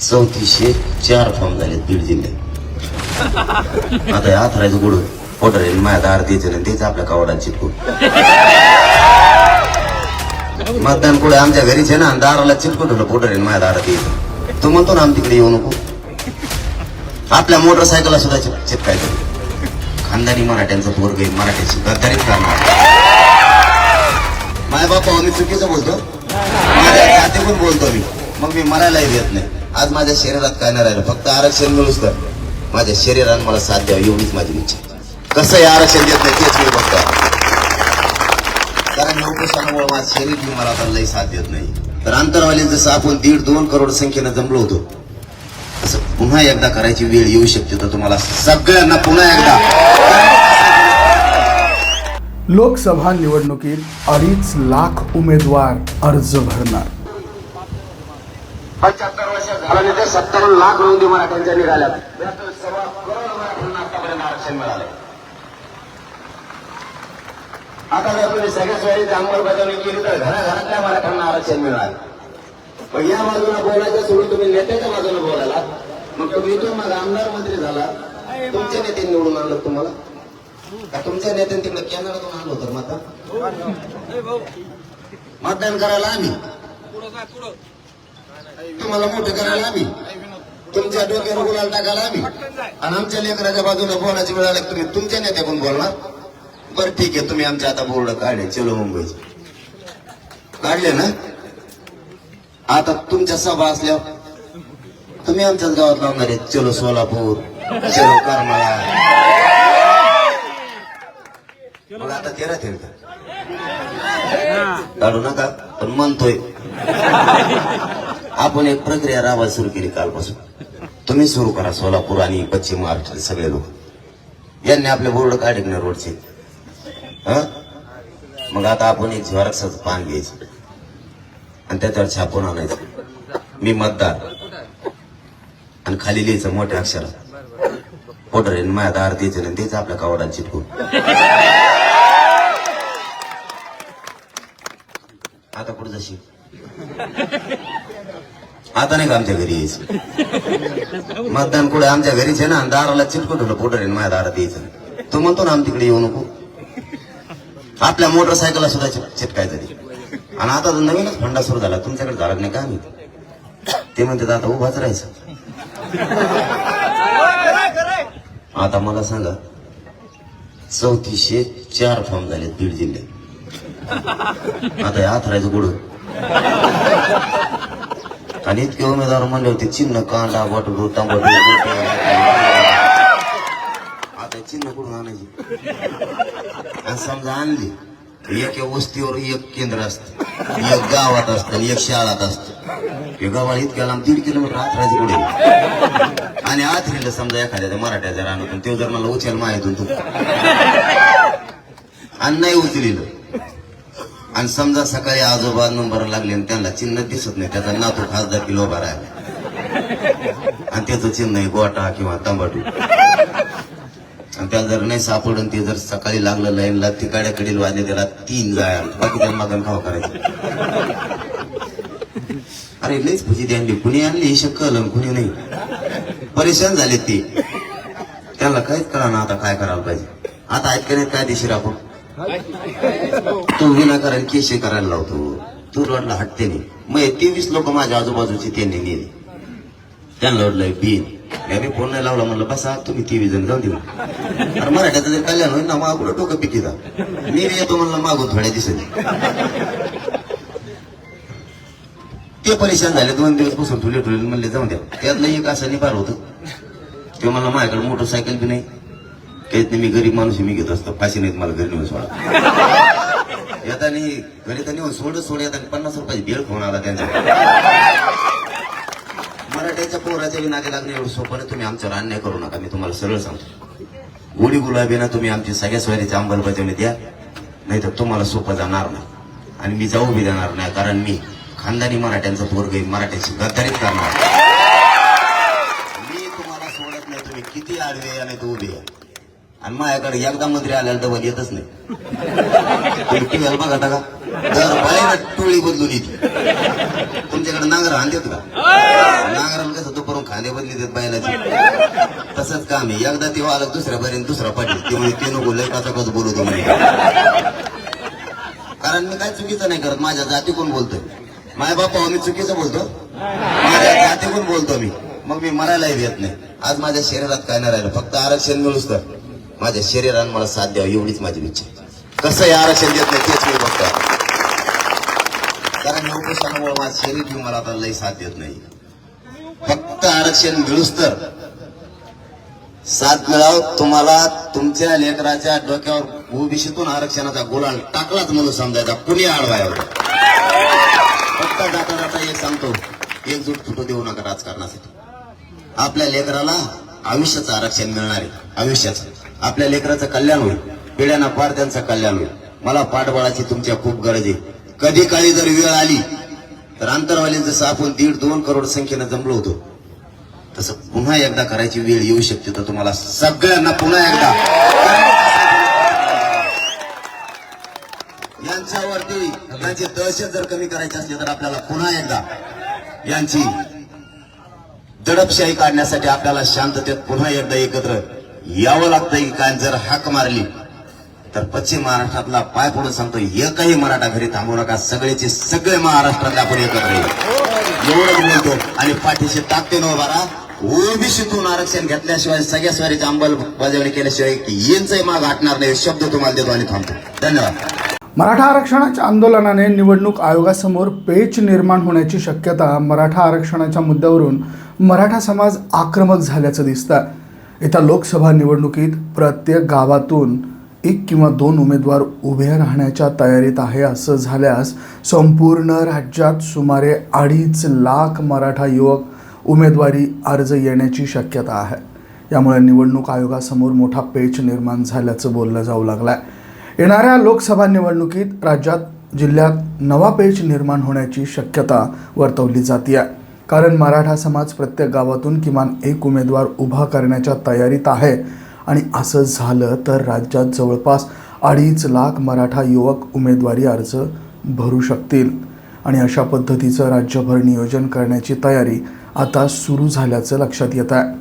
चौतीसशे चार फॉर्म झाले बीड जिल्ह्यात आता हे आथरायचं गुड पोटर आहे माझ्या दार द्यायचं नाही तेच आपल्या कावडात चिटकून. मतदान कुठे आमच्या घरीच आहे ना दाराला चिटकून ठेवलं पोटर आहे माझ्या दारात यायचं तू म्हणतो ना आम तिकडे येऊ नको. आपल्या मोटरसायकलला सुद्धा चिप- चिटकायचं खानदानी मराठ्यांचं पोरग आहे मराठ्याची गद्दारीच करणार माझ्या बापा मी चुकीचं बोलतो. माझ्या जातीतून बोलतो मी. मग मी मरायलाही देत नाही. आज माझ्या शरीरात काय नाही राहिलं फक्त आरक्षण मिळूच तर. माझ्या शरीरानं मला साथ द्यावं एवढीच माझी इच्छा कसंही आरक्षण देत नाही तेच मी बघतो. कारण लोकशाहीमुळे माझं शरीर मला आता लई साथ देत नाही. तर अंतरवाली जसं आपण दीड दोन करोड संख्येनं जमलो होतो. असं पुन्हा एकदा करायची वेळ येऊ शकते तर तुम्हाला सगळ्यांना पुन्हा एकदा. लोकसभा निवडणुकीत अडीच लाख उमेदवार अर्ज भरणार. पंच्याहत्तर वर्ष सत्तर सत्तावन्न लाख नोंदी मराठ्यांच्या निघाल्या सव्वा करोड मराठ्यांना आतापर्यंत आरक्षण मिळालं आता जर तुम्ही सगळ्याच वेळी अंमलबजावणी केली तर घराघरातल्या मराठ्यांना आरक्षण मिळालं पण या बाजूला बोलायचं सोडून तुम्ही नेत्याच्या बाजूला बोलायला. मग तुम्ही इथून मग आमदार मंत्री झाला. तुमच्या नेते निवडून आणलं तुम्हाला? तुमच्या नेत्याने तिकडे केंद्रातून आलो होतं मतदान? मतदान करायला आम्ही. तुम्हाला मोठं करायला आम्ही. तुमच्या डोक्यावर गुलाल टाकायला आम्ही. आणि आमच्या लेकराच्या बाजूला बोलायची वेळ आला तुम्ही तुमच्या नेत्याकडून बोलणार? बरं ठीक आहे तुम्ही आमच्या आता बोर्ड काढले. चलो मुंबईच. काढले ना? आता तुमच्या सभा असल्या तुम्ही आमच्याच गावात लावणार आहे चलो सोलापूर. चलो करमाळा. मग आता तेरा तेल काढू नका पण म्हणतोय. आपण एक प्रक्रिया राबायला सुरू केली कालपासून. तुम्ही सुरू करा सोलापूर आणि पश्चिम महाराष्ट्र सगळे लोक. यांनी आपले बोर्ड काढले ना रोडचे. हं? मग आता आपण एक झेरॉक्सचं पान घ्यायचं. आणि त्याच्यावर छापून आणायचं. मी मतदार. आणि खाली लिहायचं मोठ्या अक्षरात. पोटर आहे माझ्या दार द्यायचं आणि तेच आपल्या कावडात चिटकून. आता कुठं जशी आता नाही का आमच्या घरी यायचं? मतदान कुठे? आमच्या घरीच आहे ना दाराला चिटकून ठेवलं पोटर आहे माझ्या दारात यायचं. तो म्हणतो ना आम तिकडे येऊ नको. आपल्या मोटरसायकलला सुद्धा चिटकायचं ते. आणि आता तर नवीनच फंडा सुरू झाला तुमच्याकडे झाला नाही का आम्ही? ते म्हणतात आता उभाच राहायचं. आता मला सांगा चौतीसशे चार फॉर्म झाले बीड जिल्ह्यात. आता हे आथरायचं गुड आणि इतके उमेदवार म्हणले होते चिन्ह कांदा बटू टमाटो आता चिन्ह कुठून आणायची? आणि समजा आणली एक वस्तीवर एक केंद्र असतं एक गावात असतं आणि एक शाळात असतं. हे गावाला इतक्या लांब दीड किलोमीटर आथराचे पुढे आणि आथरीला समजा एखाद्या त्या मराठ्याच्या रानातून ते जर मला उचल माहितून तू. आणि नाही उचलिलं. आणि समजा सकाळी आजोबा नंबर लागले आणि त्यांना चिन्ह दिसत नाही त्याचा नातू खासदार किलो उभा राहिला. आणि त्याचं चिन्ह आहे गोटा किंवा तंबाटू आणि त्याला जर नाही सापडून ते जर सकाळी लागलं लाईनला ती गाड्याकडील वाजले त्याला तीन जाया बाकी त्या मागण खावा करायचं. अरे लईच भुजी आणली. कुणी आणली? हे शक्कल कुणी नाही. परेशान झाले ते. त्याला काहीच कळा ना आता काय करायला पाहिजे. आता ऐकण्यात काय दिशी आपण तू विनाकारण केशे करायला लावतो. तू रडला हटते नाही. मग तेवीस लोक माझ्या आजूबाजूचे त्यांनी नेले. त्यांना रडलंय बीन मी फोन नाही लावला म्हणलं बसा तुम्ही तेवीस जण जाऊन देऊ. अरे मराठ्याचं जर कल्याण होईल ना मागून डोकं पिकीचा मी येतो म्हणलं मागून थोड्या दिसत ते परेशान झाले दोन दिवस बसून ठुले ठुले म्हणले जाऊन द्या. त्यातलं एक असं निभार होतं. ते मला माझ्याकडे मोटरसायकल बी नाही. त्यात मी गरीब माणूस मी घेत असतो. फाशी नाहीत मला घरी नेऊन सोडा. येतानी घरी तर सोड सोड येतानी पन्नास रुपयाची भेळ फोन आला त्यांचा. मराठ्याच्या पोराच्या बी नादी लागणे एवढं सोपं नाही. तुम्ही आमच्यावर अन्याय करू नका. मी तुम्हाला सरळ सांगतो. गोडी गुलाबी ना तुम्ही आमची सगळ्या सोयरीची अंमलबजावणी द्या. नाही तर तुम्हाला सोपं जाणार नाही. आणि मी जाऊ बी देणार नाही कारण मी खानदानी मराठ्यांचा पोरग आहे. मराठ्याची गद्दारीच करणार. मी तुम्हाला सोडत नाही. तुम्ही किती आडवे नाही तो उभे या आणि माझ्याकडे एकदा मंत्री आल्याला तर येतच नाही. तुम्ही टीव्हीला बघा का? जर बाहेर टोळी बदलून येते. तुमच्याकडे नांगर आणतात का? नांगराला कसं बदली देत बायलाची तसंच काम आहे एकदा ते आलं दुसऱ्या पर्यंत दुसरा पाठी ते म्हणजे ते नको लय कच बोलवतो म्हणे. कारण मी काय चुकीचं नाही करत? माझ्या जाती कोण बोलतोय? माझ्या बापा मी चुकीचं बोलतो? माझ्या जाती कोण बोलतो मी? मग मी मरायलाही येत नाही. आज माझ्या शरीरात काय नाही राहिलं. फक्त आरक्षण मिळूच तर. माझ्या शरीरानं मला साथ द्यावं एवढीच माझी इच्छा आहे. कसं हे आरक्षण देत नाही तेच मी बघतो कारण या उपोषणामुळे माझं शरीर बी मला आता लई साथ देत नाही. फक्त आरक्षण मिळूच तर साथ मिळाव. तुम्हाला तुमच्या लेकराच्या डोक्यावर ओबीसीतून आरक्षणाचा गुलाल टाकलाच म्हणून समजायचा. कुणी आडवाय फक्त जाता जाता एक सांगतो. एकजूट फुटू देऊ नका राजकारणासाठी. आपल्या लेकराला आयुष्याचं आरक्षण मिळणार आहे. आयुष्याचं. आपल्या लेकराचं कल्याण होईल. पिढ्यांना पार त्यांचं कल्याण होईल. मला पाठबळाची तुमच्या खूप गरज आहे. कधी काळी जर वेळ आली तर आंतरवालीन जसं आपण दीड दोन करोड संख्येनं जमलो होतो तसं पुन्हा एकदा करायची वेळ येऊ शकते तर तुम्हाला सगळ्यांना पुन्हा एकदा. यांच्यावरती यांची दहशत जर कमी करायची असली तर आपल्याला पुन्हा एकदा यांची दडपशाही काढण्यासाठी आपल्याला शांततेत पुन्हा एकदा एकत्र यावं लागतं की काय? जर हाक मारली तर पश्चिम महाराष्ट्रातला पाय पडून सांगतो एकही मराठा घरी थांबू नका. सगळेचे सगळे महाराष्ट्रातले आपण एकत्र येऊ. बोलतो. आणि पाठीशी ताकते उभा बारा ओबीसीतून आरक्षण घेतल्याशिवाय सगळ्या स्वारीची अंमलबजावणी केल्याशिवाय यांचंही माग हटणार नाही. शब्द तुम्हाला देतो आणि थांबतो. धन्यवाद. मराठा आरक्षणाच्या आंदोलनाने निवडणूक आयोगासमोर पेच निर्माण होण्याची शक्यता मराठा आरक्षणाच्या मुद्द्यावरून मराठा समाज आक्रमक झाल्याचं दिसतं येत्या लोकसभा निवडणुकीत प्रत्येक गावातून एक किंवा दोन उमेदवार उभे राहण्याच्या तयारीत आहे असं झाल्यास संपूर्ण राज्यात सुमारे अडीच लाख मराठा युवक उमेदवारी अर्ज येण्याची शक्यता आहे. यामुळे निवडणूक आयोगासमोर मोठा पेच निर्माण झाल्याचं बोललं जाऊ लागलं आहे येणाऱ्या लोकसभा निवडणुकीत राज्यात जिल्ह्यात नवा पेच निर्माण होण्याची शक्यता वर्तवली जाते आहे कारण मराठा समाज प्रत्येक गावातून किमान एक उमेदवार उभा करण्याच्या तयारीत आहे. आणि असं झालं तर राज्यात जवळपास अडीच लाख मराठा युवक उमेदवारी अर्ज भरू शकतील. आणि अशा पद्धतीचं राज्यभर नियोजन करण्याची तयारी आता सुरू झाल्याचं लक्षात येत आहे.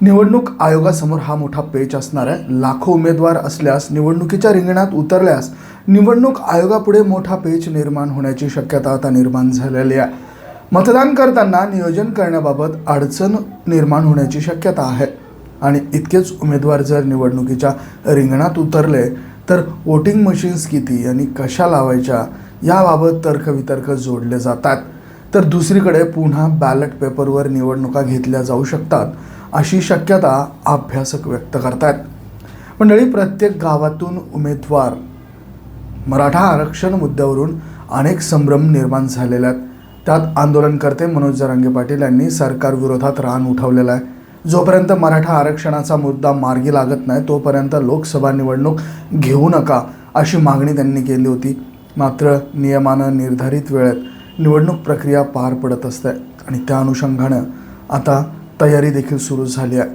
निवडणूक आयोगासमोर हा मोठा पेच असणार आहे. लाखो उमेदवार असल्यास निवडणुकीच्या रिंगणात उतरल्यास निवडणूक आयोगापुढे मोठा पेच निर्माण होण्याची शक्यता आता निर्माण झालेली आहे. मतदान करताना नियोजन करण्याबाबत अडचण निर्माण होण्याची शक्यता आहे. आणि इतकेच उमेदवार जर निवडणुकीच्या रिंगणात उतरले तर वोटिंग मशीन्स किती आणि कशा लावायच्या याबाबत तर्कवितर्क जोडले जातात. तर दुसरीकडे पुन्हा बॅलेट पेपरवर निवडणुका घेतल्या जाऊ शकतात अशी शक्यता अभ्यासक व्यक्त करतात. मंडळी प्रत्येक गावातून उमेदवार मराठा आरक्षण मुद्द्यावरून अनेक संभ्रम निर्माण झालेले आहेत त्यात आंदोलनकर्ते मनोज जरांगे पाटील यांनी सरकारविरोधात रान उठवलेला आहे. जोपर्यंत मराठा आरक्षणाचा मुद्दा मार्गी लागत नाही तोपर्यंत लोकसभा निवडणूक घेऊ नका अशी मागणी त्यांनी केली होती. मात्र नियमानं निर्धारित वेळेत निवडणूक प्रक्रिया पार पडत असते आणि त्या अनुषंगानं आता तयारी देखील सुरू झाली आहे.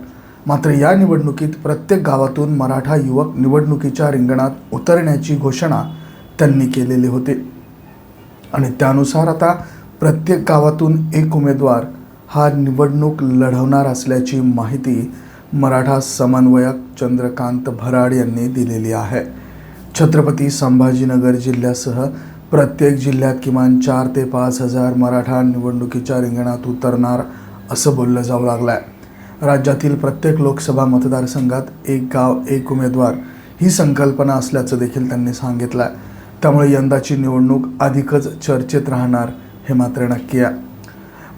मात्र या निवडणुकीत प्रत्येक गावातून मराठा युवक निवडणुकीच्या रिंगणात उतरण्याची घोषणा त्यांनी केलेली होती. आणि त्यानुसार आता प्रत्येक गावातून एक उमेदवार हा निवडणूक लढवणार असल्याची माहिती मराठा समन्वयक चंद्रकांत भराड यांनी दिलेली आहे. छत्रपती संभाजीनगर जिल्ह्यासह प्रत्येक जिल्ह्यात किमान चार ते पाच हजार मराठा निवडणुकीच्या रिंगणात उतरणार असं बोललं जाऊ लागलं आहे राज्यातील प्रत्येक लोकसभा मतदारसंघात एक गाव एक उमेदवार ही संकल्पना असल्याचं देखील त्यांनी सांगितलं आहे त्यामुळे यंदाची निवडणूक अधिकच चर्चेत राहणार हे मात्र नक्की आहे.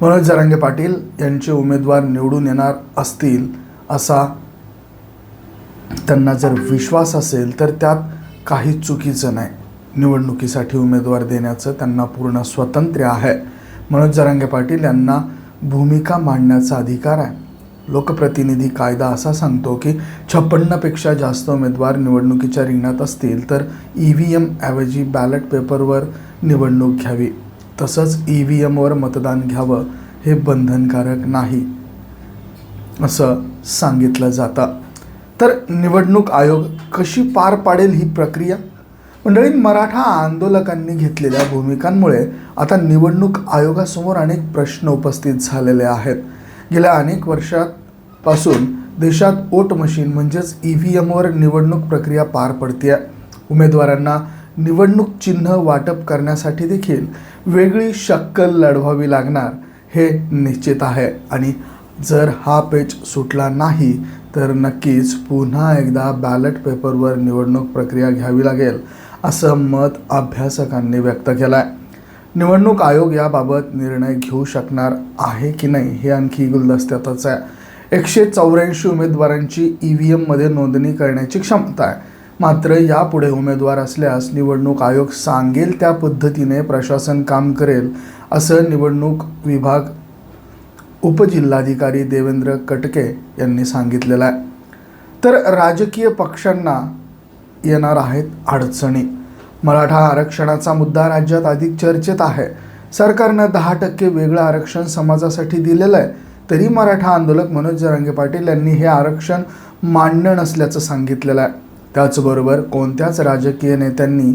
मनोज जरांगे पाटील यांचे उमेदवार निवडून येणार असतील असा त्यांना जर विश्वास असेल तर त्यात काही चुकीचं नाही. निवडणुकीसाठी उमेदवार देण्याचं त्यांना पूर्ण स्वातंत्र्य आहे. मनोज जरांगे पाटील यांना भूमिका मांडण्याचा अधिकार आहे. लोकप्रतिनिधी कायदा असा सांगतो की छप्पन्नपेक्षा जास्त उमेदवार निवडणुकीच्या रिंगणात असतील तर ई व्ही एम ऐवजी बॅलेट पेपरवर निवडणूक घ्यावी. तसंच ई व्ही एमवर मतदान घ्यावं हे बंधनकारक नाही असं सांगितलं जातं. तर निवडणूक आयोग कशी पार पाडेल ही प्रक्रिया? मंडळी मराठा आंदोलकांनी घेतलेल्या भूमिकांमुळे आता निवडणूक आयोगासमोर अनेक प्रश्न उपस्थित झालेले आहेत. गेल्या अनेक वर्षांपासून देशात वोट मशीन म्हणजेच ई व्ही एमवर निवडणूक प्रक्रिया पार पडते उमेदवारांना निवडणूक चिन्ह वाटप करण्यासाठी देखील वेगळी शक्कल लढवावी लागणार हे निश्चित आहे. आणि जर हा पेच सुटला नाही तर नक्कीच पुन्हा एकदा बॅलेट पेपरवर निवडणूक प्रक्रिया घ्यावी लागेल असं मत अभ्यासकांनी व्यक्त केलं आहे निवडणूक आयोग याबाबत निर्णय घेऊ शकणार आहे की नाही हे आणखी गुलदस्त्यातच आहे. एकशे चौऱ्याऐंशी उमेदवारांची ई व्ही एममध्ये नोंदणी करण्याची क्षमता आहे. मात्र यापुढे उमेदवार असल्यास निवडणूक आयोग सांगेल त्या पद्धतीने प्रशासन काम करेल असं निवडणूक विभाग उपजिल्हाधिकारी देवेंद्र कटके यांनी सांगितलेलं आहे. तर राजकीय पक्षांना येणार आहेत अडचणी. मराठा आरक्षणाचा मुद्दा राज्यात अधिक चर्चेत आहे. सरकारनं दहा टक्के वेगळं आरक्षण समाजासाठी दिलेलं आहे. तरी मराठा आंदोलक मनोज जरांगे पाटील यांनी हे आरक्षण मांडणं नसल्याचं सांगितलेलं आहे. त्याचबरोबर कोणत्याच राजकीय नेत्यांनी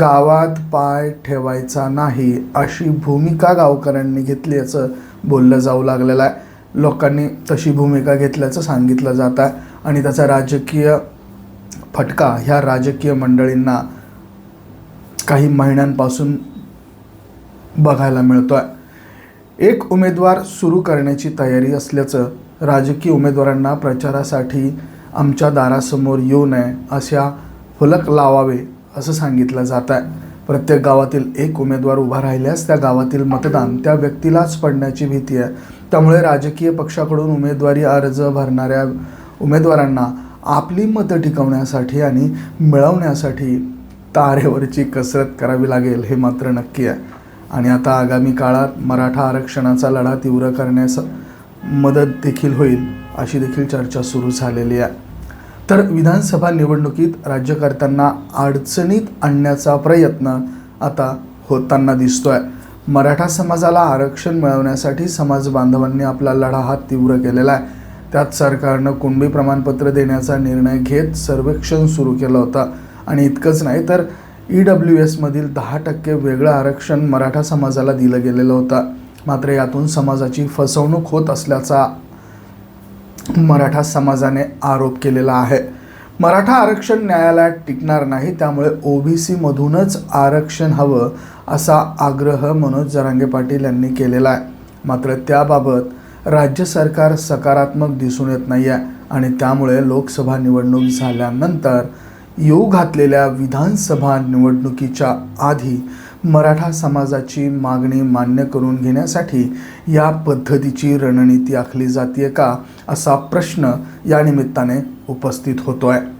गावात पाय ठेवायचा नाही अशी भूमिका गावकऱ्यांनी घेतली असं बोललं जाऊ लागलेलं आहे. लोकांनी तशी भूमिका घेतल्याचं सांगितलं जात आहे. आणि त्याचा राजकीय फटका ह्या राजकीय मंडळींना काही महिन्यांपासून बघायला मिळतो आहे एक उमेदवार सुरू करण्याची तयारी असल्याचं राजकीय उमेदवारांना प्रचारासाठी आमच्या दारासमोर येऊ नये अशा फलक लावावे असं सांगितलं जात आहे. प्रत्येक गावातील एक उमेदवार उभा राहिल्यास त्या गावातील मतदान त्या व्यक्तीलाच पडण्याची भीती आहे. त्यामुळे राजकीय पक्षाकडून उमेदवारी अर्ज भरणाऱ्या उमेदवारांना आपली मतं टिकवण्यासाठी आणि मिळवण्यासाठी तारेवरची कसरत करावी लागेल हे मात्र नक्की आहे. आणि आता आगामी काळात मराठा आरक्षणाचा लढा तीव्र करण्यास मदत देखील होईल. अशी देखील चर्चा सुरू झालेली आहे. तर विधानसभा निवडणुकीत राज्यकर्त्यांना अडचणीत आणण्याचा प्रयत्न आता होताना दिसतोय. मराठा समाजाला आरक्षण मिळवण्यासाठी समाज बांधवांनी आपला लढा हा तीव्र केलेला आहे. त्यात सरकारनं कुणबी प्रमाणपत्र देण्याचा निर्णय घेत सर्वेक्षण सुरू केलं होतं. आणि इतकंच नाही तर ई डब्ल्यू एसमधील दहा टक्के वेगळं आरक्षण मराठा समाजाला दिलं गेलेलं होतं. मात्र यातून समाजाची फसवणूक होत असल्याचा मराठा समाजाने आरोप केलेला आहे. मराठा आरक्षण न्यायालयात टिकणार नाही त्यामुळे ओ बी सीमधूनच आरक्षण हवं असा आग्रह मनोज जरांगे पाटील यांनी केलेला आहे. मात्र त्याबाबत राज्य सरकार सकारात्मक दिसून येत नाही आहे आणि त्यामुळे लोकसभा निवडणूक झाल्यानंतर येऊ घातलेल्या विधानसभा निवडणुकीच्या आधी मराठा समाजाची मागणी मान्य करून घेण्यासाठी या पद्धतीची रणनीती आखली जाते का असा प्रश्न या निमित्ताने उपस्थित होतो आहे